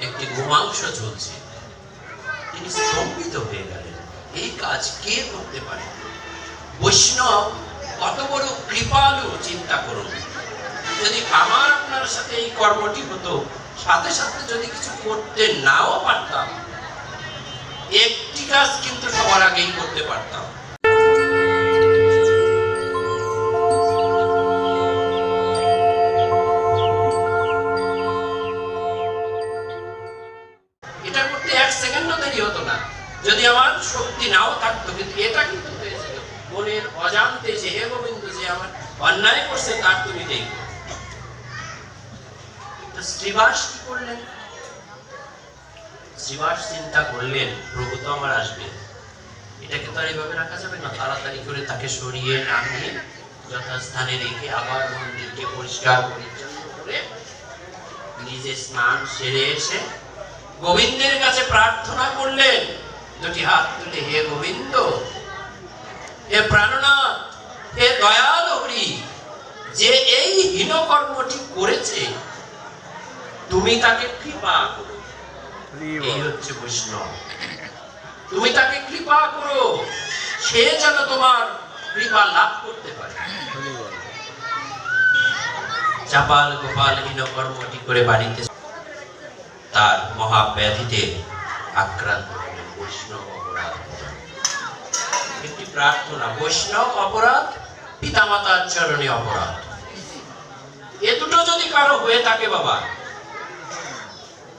একটি গোমাংস ঝুলছে। তিনি স্তম্ভিত হয়ে গেলেন। এই কাজ কে করতে পারে? বৈষ্ণব, কত বড় কৃপালু, চিন্তা করুন। যদি আমার আপনার সাথে এই কর্মটি হতো, সাথে সাথে যদি কিছু করতে নাও পারতাম, একটি কাজ কিন্তু সবার আগেই করতে পারতাম। নাও থাকতো কিন্তু এটা কিন্তু হয়েছিল মনের অজান্তে যে হে গোবিন্দ যে আমার অন্যায় করছে, তার তুমি দেখো তো শ্রীবাস কি করলেন? শ্রীবাস চিন্তা করলেন, প্রভু তো আমার আসবে এটাকে তো আর এইভাবে রাখা যাবে না। তাড়াতাড়ি করে তাকে সরিয়ে নামিয়ে যথাস্থানে রেখে আবার মন্দিরকে পরিষ্কার পরিচ্ছন্ন করে নিজে স্নান সেরে এসে গোবিন্দের কাছে প্রার্থনা করলেন। দুটি হাত তুলে হে গোবিন্দ। হে প্রাণনাথ হে দয়াল হরি যে এই হীন কর্মটি করেছে তুমি তাকে কৃপা করো। এই হচ্ছে বৈষ্ণব। তুমি তাকে কৃপা করো সে যেন তোমার কৃপা লাভ করতে পারে। চাপাল গোপাল হীন কর্মটি করে বাড়িতে তার মহাব্যাধিতে আক্রান্ত। বৈষ্ণব অপরাধ একটি প্রার্থনা, বৈষ্ণব অপরাধ, পিতামাতার চরণে অপরাধ। এ দুটো যদি কারও হয়ে থাকে বাবা,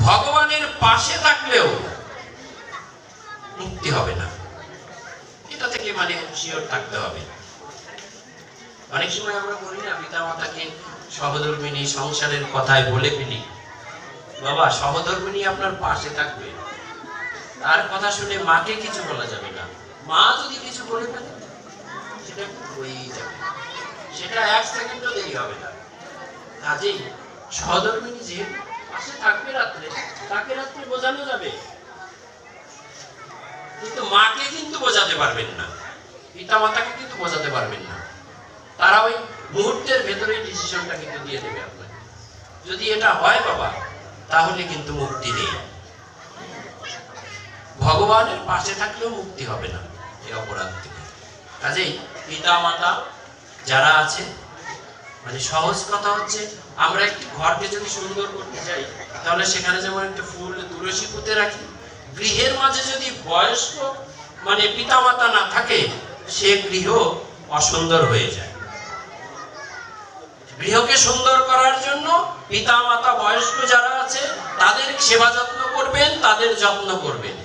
ভগবানের পাশে থাকলেও মুক্তি হবে না। এটা থেকে মানে শিওর থাকতে হবে। অনেক সময় আমরা বলি না পিতা মাতাকে সহধর্মিনী সংসারের কথায় বলে ফেলি। বাবা, সহধর্মিনী আপনার পাশে থাকবে। তার কথা শুনে মাকে কিছু বলা যাবে না। মা যদি কিছু বলে সেটা হয়েই যাবে। সেটা এক সেকেন্ডও দেরি হবে না। কাজেই সহধর্মিনী যে পাশে থাকবে রাত্রে, তাকে রাত্রে বোঝানো যাবে। কিন্তু মাকে কিন্তু বোঝাতে পারবেন না। পিতা মাতাকে কিন্তু বোঝাতে পারবেন না। তারা ওই মুহূর্তের ভেতরে ডিসিশনটা কিন্তু দিয়ে দেবে আপনাকে। যদি এটা হয় বাবা, তাহলে কিন্তু মুক্তি নেই। ভগবানের পাশে থাকলেও মুক্তি হবে না এই অপরাধ থেকে। কাজেই পিতা মাতা যারা আছে মানে সহজ কথা হচ্ছে, আমরা একটি ঘরকে যদি সুন্দর করতে চাই তাহলে সেখানে যেমন একটা ফুল তুলসী পুঁতে রাখি, গৃহের মাঝে যদি বয়স্ক মানে পিতা মাতা না থাকে, সে গৃহ অসুন্দর হয়ে যায়। গৃহকে সুন্দর করার জন্য পিতা মাতা বয়স্ক যারা আছে, তাদের সেবা যত্ন করবেন, তাদের যত্ন করবেন।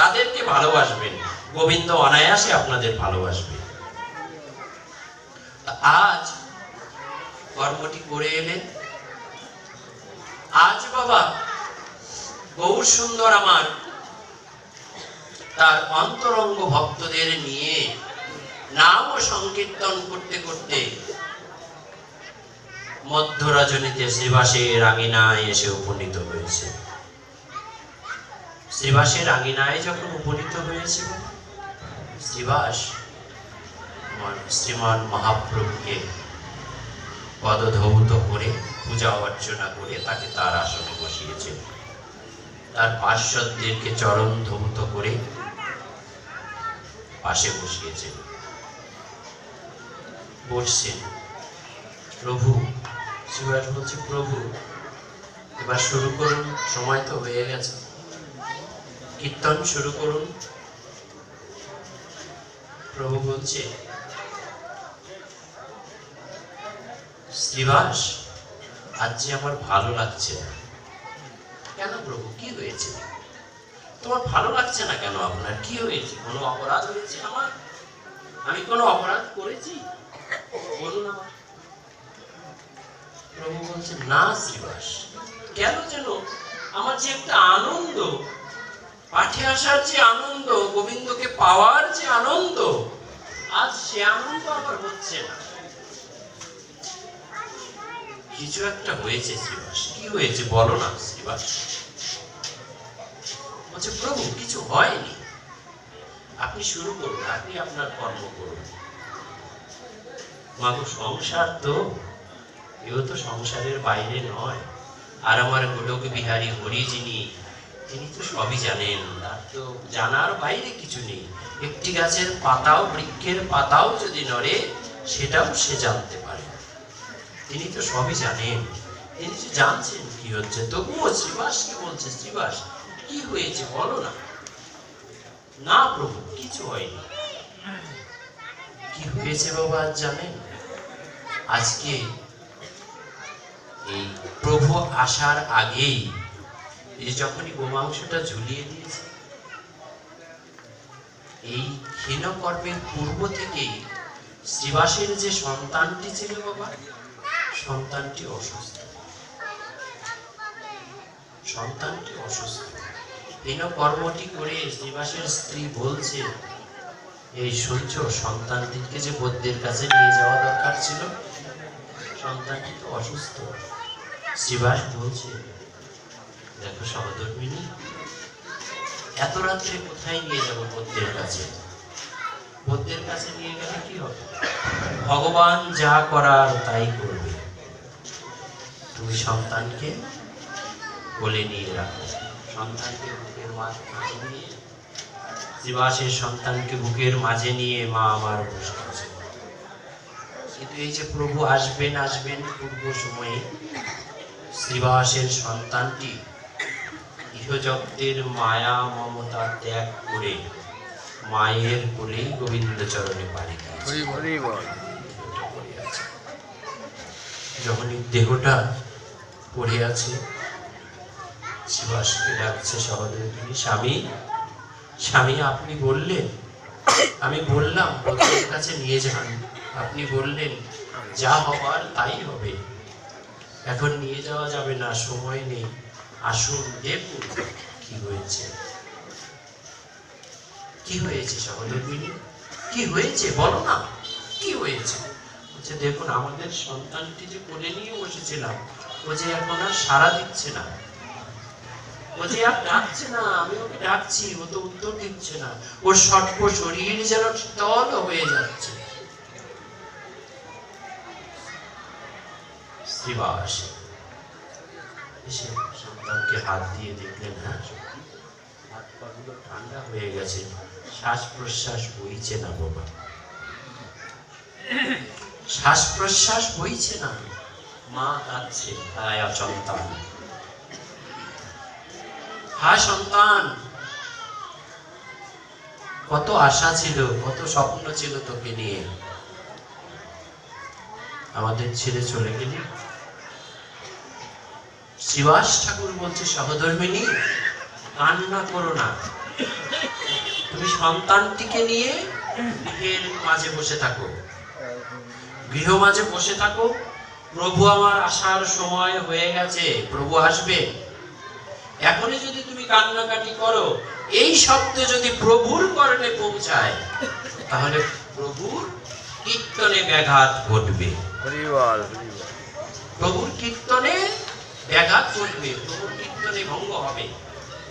তাদেরকে ভালোবাসবেন। গোবিন্দ অনায়াসে আপনাদের ভালোবাসবে। আজ কর্মটি করে এলেন। আজ বাবা গৌর সুন্দর আমার তার অন্তরঙ্গ ভক্তদের নিয়ে নাম সংকীর্তন করতে করতে মধ্য রজনীতে শ্রীবাসের আঙিনায় এসে উপনীত হয়েছে। শ্রীবাসের আঙিনায় যখন উপনীত হয়েছিল, শ্রীবাস শ্রীমান মহাপ্রভুকে পদধৌত করে পূজা অর্চনা করে তাকে তার আসনে বসিয়েছে। তার পার্শ্বদেরকে চরণ ধৌত করে পাশে বসিয়েছেন বসছেন। প্রভু শিবাস বলছে, প্রভু, এবার শুরু করুন, সময় তো হয়ে গেছে। কীর্তন শুরু করুন। প্রভু বলছে, শ্রীবাস, আজ যে আমার ভালো লাগছে না। কেন প্রভু? কি হয়েছে? তোমার ভালো লাগছে না কেন আপনার? কি হয়েছে? কোনো অপরাধ হয়েছে আমার? আমি কোনো অপরাধ করেছি? বলুন আমার প্রভু বলছে না শ্রীবাস, কেন যেন? আমার যে একটা আনন্দ পাঠে আসার যে আনন্দ, গোবিন্দকে পাওয়ার যে আনন্দ, আজ সে আনন্দ আমার হচ্ছে না। কিছু একটা হয়েছে শ্রীবাস। কি হয়েছে বলো না শ্রীবাস? বলছে, প্রভু, কিছু হয়নি। আপনি শুরু করুন, আপনি আপনার কর্ম করুন। মাগো সংসার তো, এও তো সংসারের বাইরে নয়। আর আমার গোলক বিহারী হরি যিনি তিনি তো সবই জানেন। তার তো জানার বাইরে কিছু নেই। একটি গাছের পাতাও, বৃক্ষের পাতাও যদি নড়ে, সেটাও সে জানতে পারে। তিনি তো সবই জানেন। তিনি তো জানছেন কি হচ্ছে, তবুও শ্রীবাসকে বলছে? শ্রীবাস, কি হয়েছে বলো না? না প্রভু, কিছু হয়নি। কি হয়েছে বাবা আজ জানেন? আজকে এই প্রভু আসার আগেই যে যখনই গোমাংসটা ঝুলিয়ে দিয়েছে, এই ক্ষীণকর্মের পূর্ব থেকেই শ্রীবাসের যে সন্তানটি ছিল বাবা, সন্তানটি অসুস্থ। সন্তানটি অসুস্থ। হীন কর্মটি করে শ্রীবাসের স্ত্রী বলছে, এই সূর্য সন্তানটিকে যে বদ্যের কাছে নিয়ে যাওয়া দরকার ছিল, সন্তানটি তো অসুস্থ। শ্রীবাস বলছে দেখো সহধর্মিনী এত রাত্রে কোথায় নিয়ে যাব বদ্যের কাছে? বদ্যের কাছে নিয়ে গেলে কি হবে? ভগবান যা করার তাই করবে। তুমি সন্তানকে কোলে নিয়ে রাখো। সন্তানকে বুকের মাঝে নিয়ে শ্রীবাসের সন্তানকে বুকের মাঝে নিয়ে মা আমার বসে আছে। কিন্তু এই যে প্রভু আসবেন আসবেন পূর্ব সময়ে শ্রীবাসের সন্তানটি ইহজগতের মায়া মমতা ত্যাগ করে মায়ের কোলেই গোবিন্দ চরণে পাড়ি দিয়েছে। হরি বল। দেহটা পড়ে আছে শিবাসকে ডাকছে সহদেবী স্বামী স্বামী আপনি বললেন আমি বললাম বন্ধুর কাছে নিয়ে যান। আপনি বললেন যা হবার তাই হবে। এখন নিয়ে যাওয়া যাবে না সময় নেই। আসুন দেখুন কি হয়েছে? কি হয়েছে সহদেবিনী কি হয়েছে? বলো না। কি হয়েছে? বলছে, দেখুন, আমাদের সন্তানটি যে কোলে নিয়ে বসেছিলাম, ও যে এখন আর সাড়া দিচ্ছে না। ও যে আর ডাকছে না, আমি ওকে ডাকছি, ও তো উত্তর দিচ্ছে না। ওর সর্প শরীর যেন তল হয়ে যাচ্ছে। শ্রীবাস সন্তানকে হাত দিয়ে দেখলেন হ্যাঁ? সত্যি হাত পাগুলো ঠান্ডা হয়ে গেছে শ্বাস প্রশ্বাস বইছে না বাবা শ্বাস প্রশ্বাস বইছে না? মা কাঁদছে সন্তান। হায় সন্তান, কত আশা ছিল, কত স্বপ্ন ছিল তোকে নিয়ে। আমাদের ছেড়ে চলে গেলি? শ্রীবাস ঠাকুর বলছে সহধর্মিনী কান্না করো না। তুমি সন্তানটিকে নিয়ে গৃহের মাঝে বসে থাকো। গৃহ মাঝে বসে থাকো। প্রভু আমার আসার সময় হয়ে গেছে। প্রভু আসবে। এখনই যদি তুমি কান্নাকাটি করো এই শব্দ যদি প্রভুর কর্ণে পৌঁছায় তাহলে প্রভুর কীর্তনে ব্যাঘাত ঘটবে। প্রভুর কীর্তনে ব্যাঘাত ঘটবে প্রভুর কীর্তনে ভঙ্গ হবে,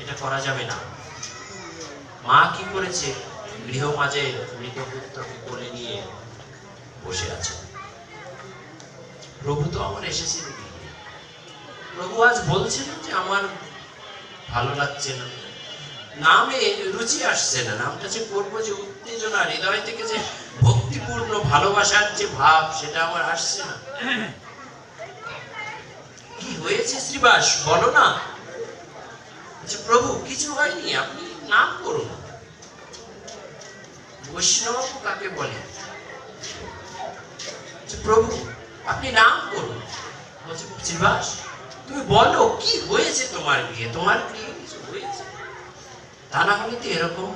এটা করা যাবে না। মা কি করেছে? গৃহ মাঝে মৃত পুত্রকে কোলে নিয়ে বসে আছে। প্রভু তো আমার এসেছেন। প্রভু আজ বলছেন যে আমার ভালো লাগছে না। নামে রুচি আসছে না। নামটা যে করব যে উত্তেজনা, হৃদয় থেকে যে ভক্তিপূর্ণ ভালোবাসার যে ভাব, সেটা আমার আসছে না। হয়েছে শ্রীবাস? বলো না। বলছে, প্রভু কিছু হয়নি। আপনি নাম করুন। বৈষ্ণব কাকে বলে? প্রভু আপনি নাম করুন। বলছে শ্রীবাস তুমি বলো কি হয়েছে তোমার বিয়ে? তোমার বিয়ে কিছু হয়েছে? তা না হলে তো এরকম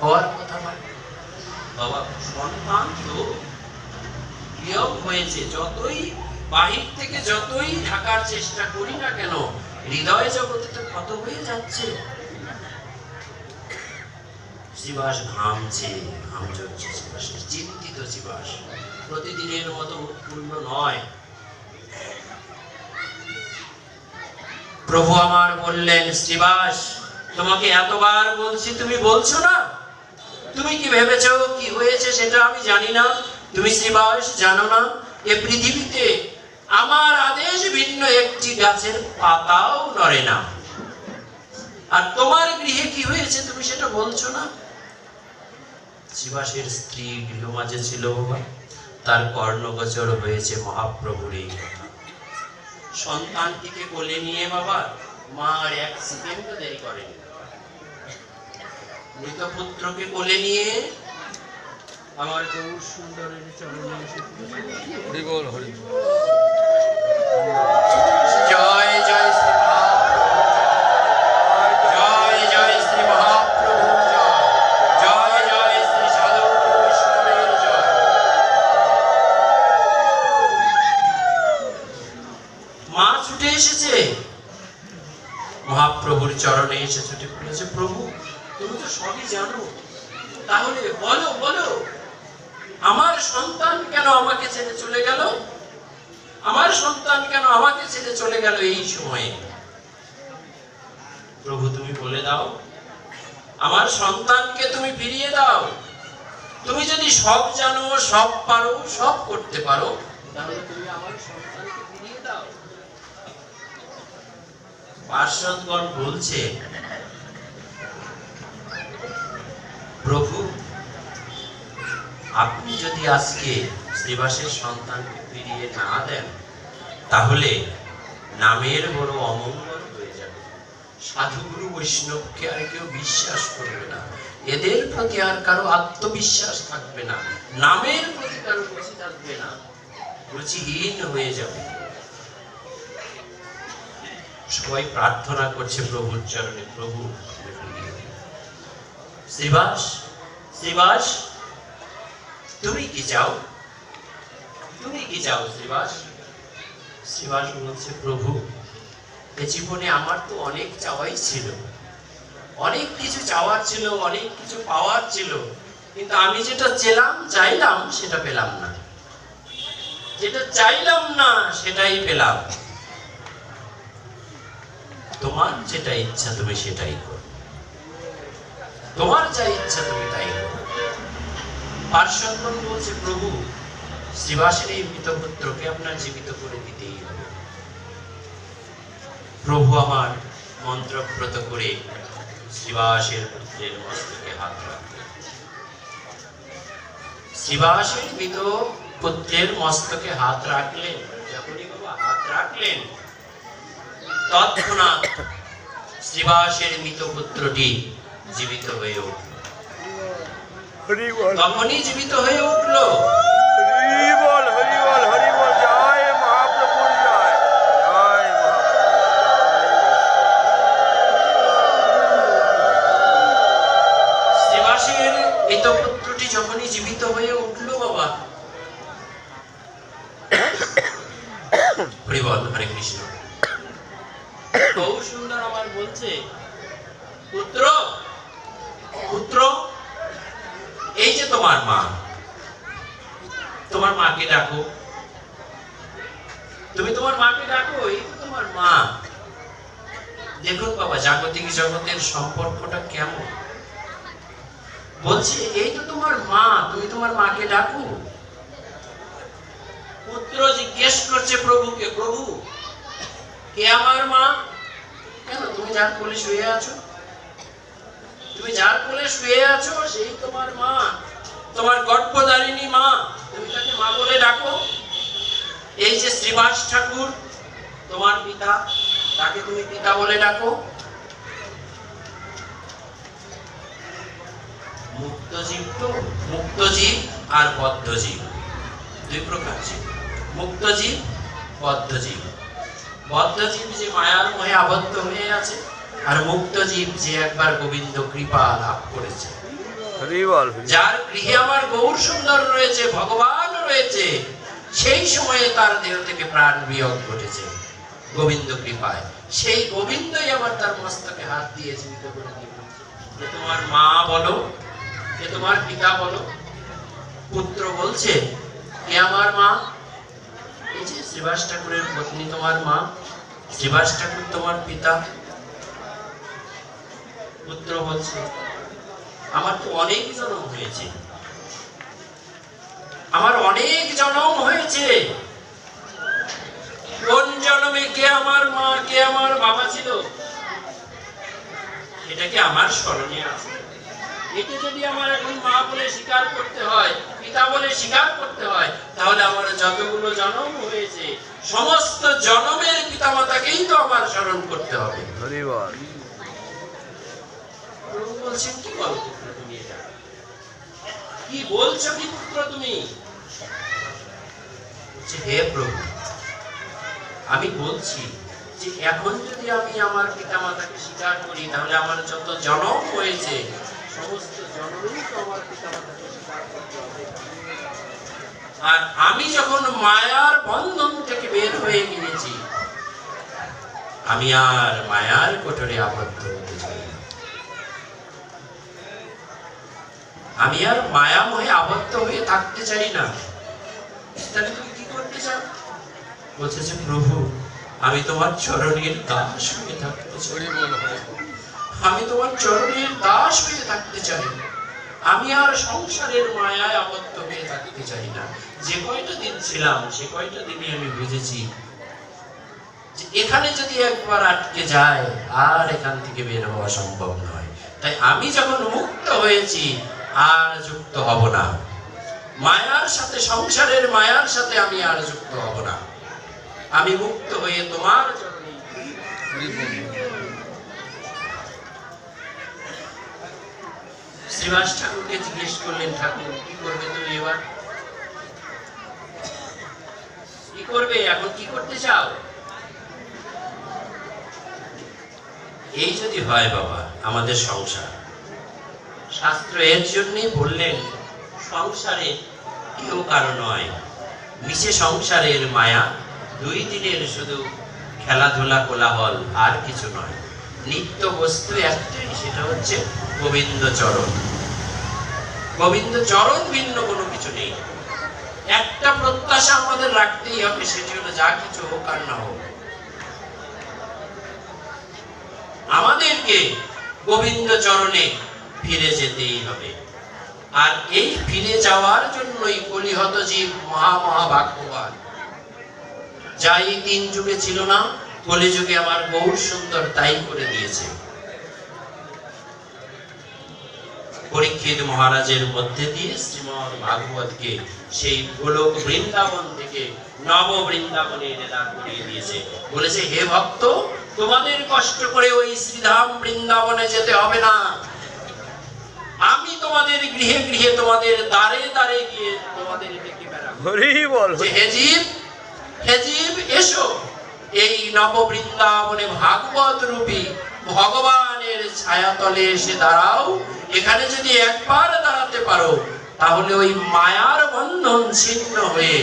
হওয়ার কথা নয়। বাবা সন্তান তো হয়েছে। যতই বাহির থেকে যতই ঢাকার চেষ্টা করি না কেন, হৃদয় জগতে তো ক্ষত হয়ে যাচ্ছে। ঘামছে ঘাম চিন্তিত প্রতিদিনের মতো উৎপূর্ণ নয়। প্রভু আমার বললেন শ্রীবাস তোমাকে এতবার বলছি, তুমি বলছো না? তুমি কি ভেবেছো, কি হয়েছে সেটা আমি জানি না। তুমি শ্রীবাস জানো না। এ পৃথিবীতে আমার আদেশ ভিন্ন একটি গাছের পাতাও নড়ে না। আর তোমার গৃহে কি হয়েছে তুমি সেটা বলছো না? শিবাসের স্ত্রী গৃহ মাঝে ছিল তার কর্ণগোচর হয়েছে মহাপ্রভুর এই কথা। সন্তানটিকে কোলে নিয়ে বাবা মা আর এক সেকেন্ড দেরি করেনি। মৃত পুত্রকে কোলে নিয়ে আমার গৌর সুন্দরের চরণে এসে হরি বল হরি জয় জয় শ্রী জয়। জয় শ্রী মহাপ্রভু জয়। জয় জয় শ্রী সাধু বৈষ্ণবের জয়। মা ছুটে এসেছে। মহাপ্রভুর চরণে এসে ছুটে পড়েছে প্রভু তুমি তো সবই জানো। তাহলে বলো বলো। সন্তান কেন আমাকে ছেড়ে চলে গেল? আমার সন্তান কেন আমাকে ছেড়ে চলে গেল এই সময়ে? প্রভু, তুমি বলে দাও। আমার সন্তানকে তুমি ফিরিয়ে দাও। তুমি যদি সব জানো, সব পারো, সব করতে পারো, তাহলে তুমি আমার সন্তানকে ফিরিয়ে দাও। পার্শ্বদগণ বলছে প্রভু আপনি যদি আজকে শ্রীবাসের সন্তানকে ফিরিয়ে না দেন, তাহলে নামের বড় অমঙ্গল হয়ে যাবে। সাধুগুরু বৈষ্ণবকে আর কেউ বিশ্বাস করবে না। এদের প্রতি আর কারও আত্মবিশ্বাস থাকবে না। নামের প্রতি কারও রুচি থাকবে না। রুচিহীন হয়ে যাবে। সবাই প্রার্থনা করছে, প্রভুর চরণে প্রভু শ্রীবাস শ্রীবাস তুমি কি চাও? তুমি কি চাও শ্রীবাস? শ্রীবাস বলছে, প্রভু, এ জীবনে আমার তো অনেক চাওয়াই ছিল। অনেক কিছু চাওয়ার ছিল, অনেক কিছু পাওয়ার ছিল। কিন্তু আমি যেটা চেলাম, চাইলাম, সেটা পেলাম না। যেটা চাইলাম না, সেটাই পেলাম। তোমার যেটা ইচ্ছা, তুমি সেটাই করো। তোমার যা ইচ্ছা, তুমি তাই করো। পার্শ্বগণ বলছে প্রভু শ্রীবাসের এই মৃতপুত্রকে আপনার জীবিত করে দিতেই হবে। প্রভু আমার মন্ত্রব্রত করে শ্রীবাসের পুত্রের মস্তকে হাত শ্রীবাসের মৃত পুত্রের মস্তকে হাত রাখলেন, যখনই বাবা হাত রাখলেন, তৎক্ষণাৎ শ্রীবাসের মৃত পুত্রটি জীবিত হয়ে উঠল তখনই জীবিত হয়ে উঠল। হরি বল হরি বল হরি বল জয় মহাপ্রভুর জয়। জয় শ্রীবাসের পুত্রটি যখনই জীবিত হয়ে উঠল বাবা। হরি হরে কৃষ্ণ। বহু সুন্দর আমার বলছে পুত্র এই যে তোমার মা। তোমার মাকে ডাকো। তুমি তোমার মাকে ডাকো, এই তো তোমার মা। দেখুন বাবা, জাগতিক জগতের সম্পর্কটা কেমন? বলছে, এই তো তোমার মা, তুমি তোমার মাকে ডাকো। পুত্র জিজ্ঞেস করছে প্রভুকে, প্রভু, কে আমার মা? কেন তুমি যার কোলে শুয়ে আছো, তুমি যার কোলে শুয়ে আছো, সেই তোমার মা। তোমার গর্ভধারিণী মা, তুমি তাকে মা বলে ডাকো। এই যে শ্রীবাস ঠাকুর, তোমার পিতা, তাকে তুমি পিতা বলে ডাকো। তো আর বদ্ধ জীব দুই প্রকার জীব। মুক্ত জীব বদ্ধ জীব বদ্ধ জীব যে মায়ার মোহে আবদ্ধ হয়ে আছে, আর মুক্ত জীব যে একবার গোবিন্দ কৃপা লাভ করেছে। যার গৃহে আমার গৌর সুন্দর রয়েছে, ভগবান রয়েছে, সেই সময়ে তার দেহ থেকে প্রাণ বিয়োগ ঘটেছে। গোবিন্দ কৃপায়, সেই গোবিন্দই তার মস্তকে হাত তোমার মা বলো, যে তোমার পিতা বলো, পুত্র বলছে কে আমার মা, এই যে শ্রীবাস ঠাকুরের পত্নী তোমার মা, শ্রীবাস ঠাকুর তোমার পিতা। পুত্র বলছে আমার তো অনেক জন্ম হয়েছে। আমার অনেক জন্ম হয়েছে। কোন জন্মে কে আমার মা কে আমার বাবা ছিল? এটা কি আমার স্মরণে আছে? এটা যদি আমার এখন মা বলে স্বীকার করতে হয় পিতা বলে স্বীকার করতে হয় তাহলে আমার যতগুলো জন্ম হয়েছে সমস্ত জন্মের পিতামাতাকেই তো আমার স্মরণ করতে হবে। প্রভু বলছেন কি এটা কি বলছো কি পুত্র তুমি? হে প্রভু, আমি বলছি যে এখন যদি আমি আমার পিতা মাতাকে স্বীকার করি, তাহলে আমার যত জনম হয়েছে, সমস্ত জনমই তো আমার পিতা মাতাকে আর আমি যখন মায়ার বন্ধন থেকে বের হয়ে গিয়েছি, আমি আর মায়ার কোটরে আবদ্ধ হতে চাই না আমি আর মায়াময়ে আবদ্ধ হয়ে থাকতে চাই না। তাহলে তুমি কি করতে চাও? বলছে যে প্রভু আমি তোমার চরণের দাস হয়ে থাকতে চাই। আমি তোমার চরণের দাস হয়ে থাকতে চাই। আমি আর সংসারের মায়ায় আবদ্ধ হয়ে থাকতে চাই না। যে কয়টা দিন ছিলাম সে কয়টা দিনই আমি বুঝেছি। এখানে যদি একবার আটকে যায় আর এখান থেকে বের হওয়া সম্ভব নয়। তাই আমি যখন মুক্ত হয়েছি আর যুক্ত হব না। মায়ার সাথে সংসারের মায়ার সাথে আমি আর যুক্ত হব না। আমি মুক্ত হয়ে তোমার শ্রীবাস ঠাকুরকে জিজ্ঞেস করলেন, ঠাকুর, কি করবে তুমি এবার? কি করবে? এখন কি করতে চাও? এই যদি হয় বাবা, আমাদের সংসার। শাস্ত্র এর জন্যই বললেন, সংসারে কেউ কারও নয়। মিশে সংসারের মায়া, দুই দিনের শুধু খেলাধুলা কোলাহল, আর কিছু নয়। নিত্য বস্তু একটাই, সেটা হচ্ছে গোবিন্দ চরণ গোবিন্দ চরণ ভিন্ন কোনো কিছু নেই। একটা প্রত্যাশা আমাদের রাখতেই হবে, সেটি হলো যা কিছু হোক আর না হোক। আমাদেরকে গোবিন্দ চরণে ফিরে যেতেই হবে। আর এই ফিরে যাওয়ার জন্যই কলিহত জীব মহা মহা ভাগ্যবান যা এই তিন যুগে ছিল না, কলিযুগে আমার গৌর সুন্দর তাই করে দিয়েছে। পরীক্ষিত মহারাজের মধ্যে দিয়ে শ্রীমদ ভাগবতকে সেই গোলক বৃন্দাবন থেকে নব বৃন্দাবনে এনে দান করিয়ে দিয়েছে। বলেছে, হে ভক্ত, তোমাদের কষ্ট করে ওই শ্রীধাম বৃন্দাবনে যেতে হবে না। আমি তোমাদের গৃহে গৃহে তোমাদের দ্বারে দ্বারে গিয়ে তোমাদের ডেকে বেড়াবো। হেজিব হেজিব এসো। এই নব বৃন্দাবনে ভাগবত রূপী ভগবানের ছায়াতলে এসে দাঁড়াও। এখানে যদি একবার দাঁড়াতে পারো তাহলে ওই মায়ার বন্ধন ছিন্ন হয়ে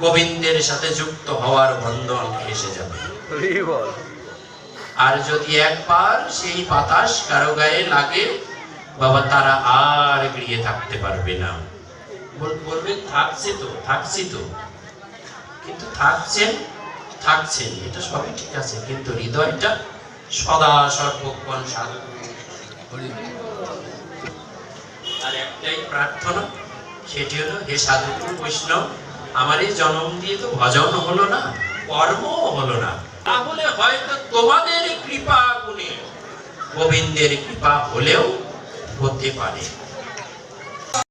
গোবিন্দের সাথে যুক্ত হওয়ার বন্ধন এসে যাবে। বল। আর যদি একবার সেই বাতাস কারও গায়ে লাগে বাবা, তারা আর গৃহে থাকতে পারবে না। বল- বলবেন, থাকছে তো, থাকছি তো। কিন্তু থাকছেন থাকছেন, এটা সবই ঠিক আছে, কিন্তু হৃদয়টা সদা সর্বক্ষণ সাধু। আর একটাই প্রার্থনা, সেটি হলো, হে সাধুগুরু বৈষ্ণব, আমার এই জন্ম দিয়ে তো ভজন হলো না, কর্মও হলো না। তাহলে হয়তো তোমাদের কৃপা গুণে, গোবিন্দের কৃপা হলেও হতে পারে।